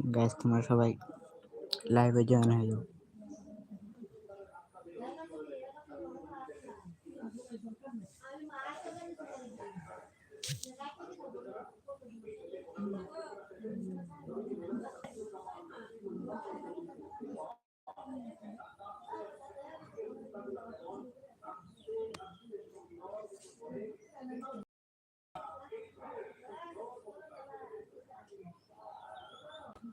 gas तुम्हारा सब भाई लाइव जान है जो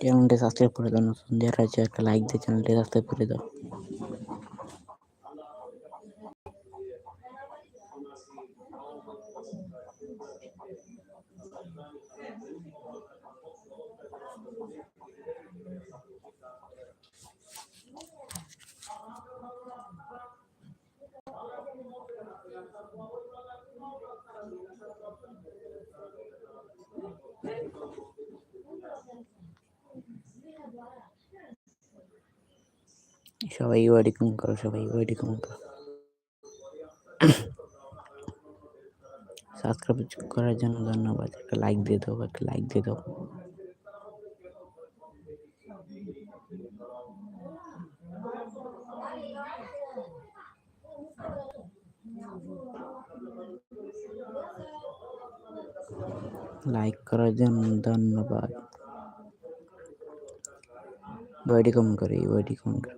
চ্যানেলটি সাবস্ক্রাইব করে দাও নতুন যারা আছে একটা লাইক দিয়ে চ্যানেলটি সাবস্ক্রাইব করে দাও সবাই ওয়ালাইকুম করো সবাই ওয়ালাইকুম করো সাবস্ক্রাইব করার জন্য ধন্যবাদ একটা লাইক দিয়ে দাও একটা লাইক দিয়ে দাও লাইক করার জন্য ধন্যবাদ কম করে ওয়েডিকম করে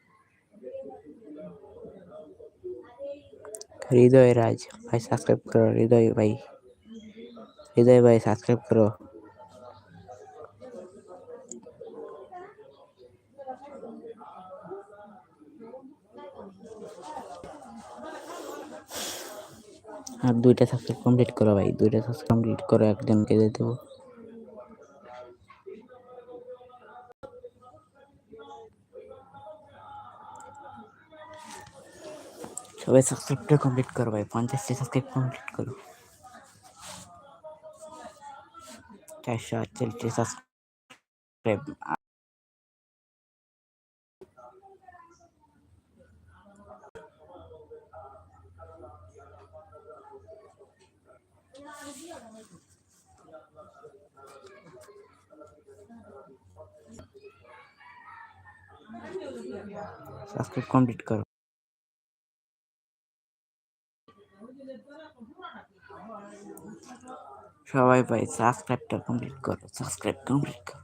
হৃদয় রাজ ভাই সাবস্ক্রাইব করো হৃদয় ভাই হৃদয় ভাই সাবস্ক্রাইব করো আর দুইটা সাবস্ক্রাইব কমপ্লিট করো ভাই দুইটা সাবস্ক্রাইব কমপ্লিট করো একজনকে দিয়ে দেবো सभी सब्सक्रिप्टर कंप्लीट करो भाई पांच से सब्सक्राइब कंप्लीट करो कैसा चलिए सब्सक्राइब सब्सक्राइब कंप्लीट करो সবাই ভাই সাবস্ক্রাইবটা কমপ্লিট করো সাবস্ক্রাইব কমপ্লিট করো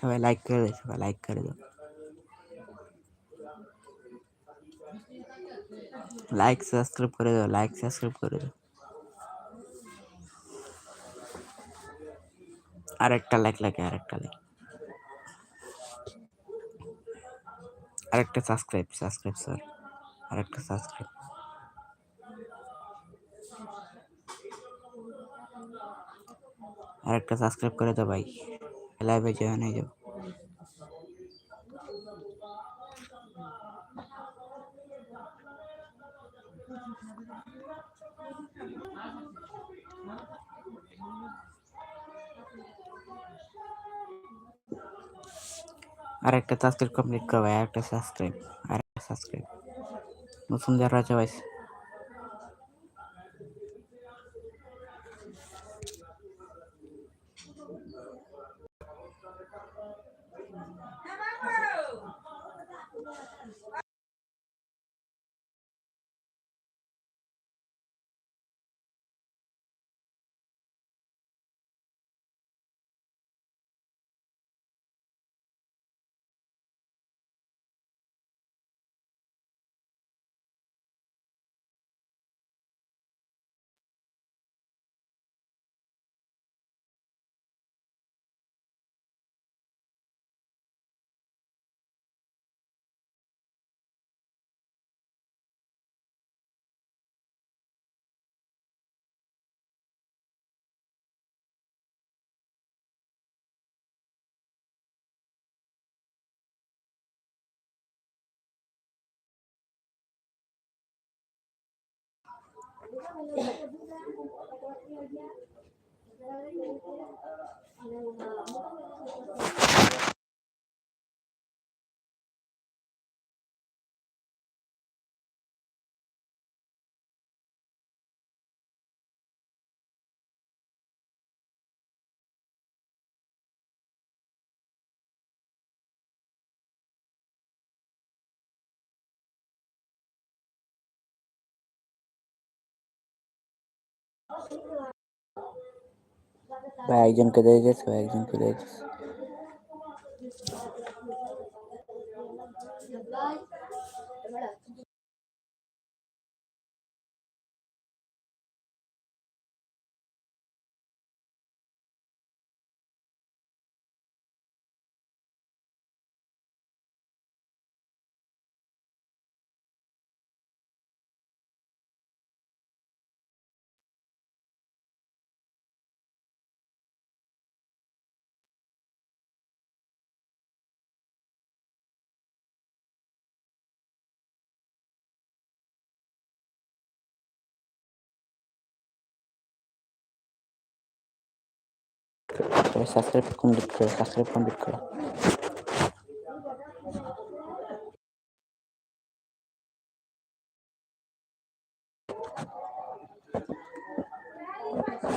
সবাই লাইক করে দেয় সবাই লাইক করে দাও লাইক সাবস্ক্রাইব করে দাও লাইক সাবস্ক্রাইব করে দাও আরেকটা লাইক লাগে আরেকটা লাইক আরেকটা সাবস্ক্রাইব সাবস্ক্রাইব স্যার আরেকটা সাবস্ক্রাইব আরেকটা সাবস্ক্রাইব করে দাও ভাই লাইভে জয়েন হয়ে যাও আর একটা সাবস্ক্রাইব কমপ্লিট করো ভাই আর একটা সাবস্ক্রাইব আর একটা সাবস্ক্রাইব নতুন যারা আছে ভাই ভাই একজনকে দেখেছে ভাই একজনকে দেখেছে ସବସ୍କ୍ରାଇବ୍ କରନ୍ତୁ ସବସ୍କ୍ରାଇବ୍ କରନ୍ତୁ